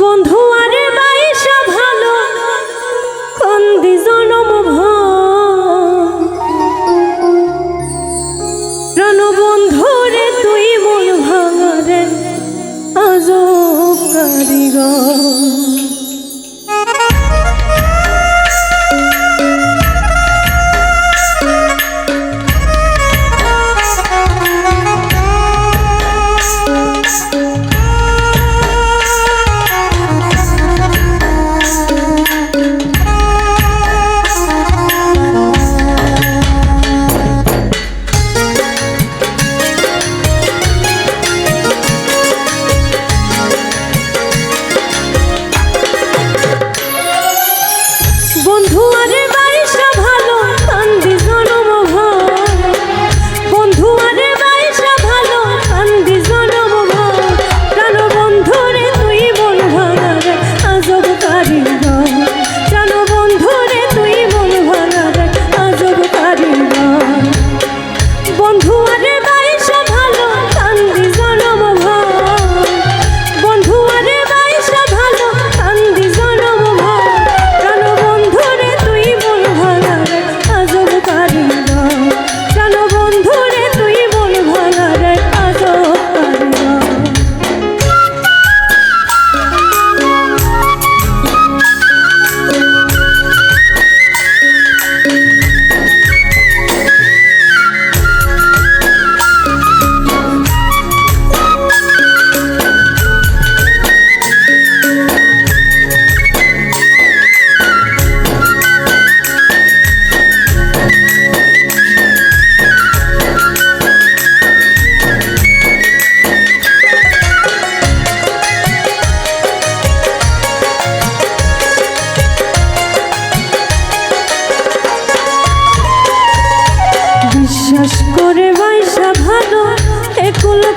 বন্ধু আর বাইশা ভালো কন্দি জনম প্রাণবন্ধু রে তুই মন ভাঙারে আজ কারিগর।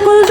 কুল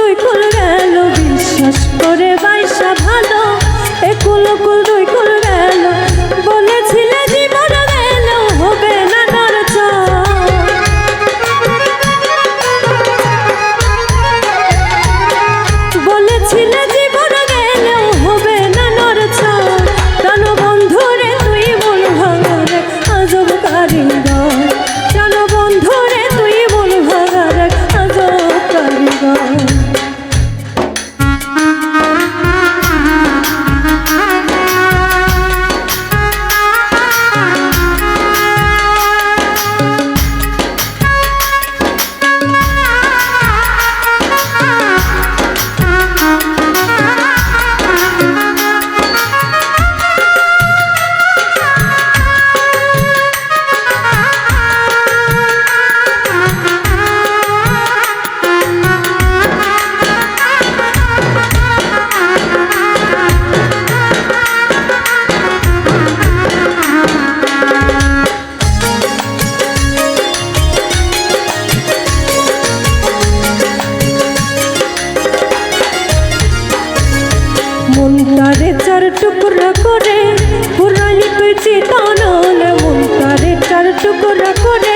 টুকরা করে পুরালি পেছি তানাল মন তারে চার টুকরা করে।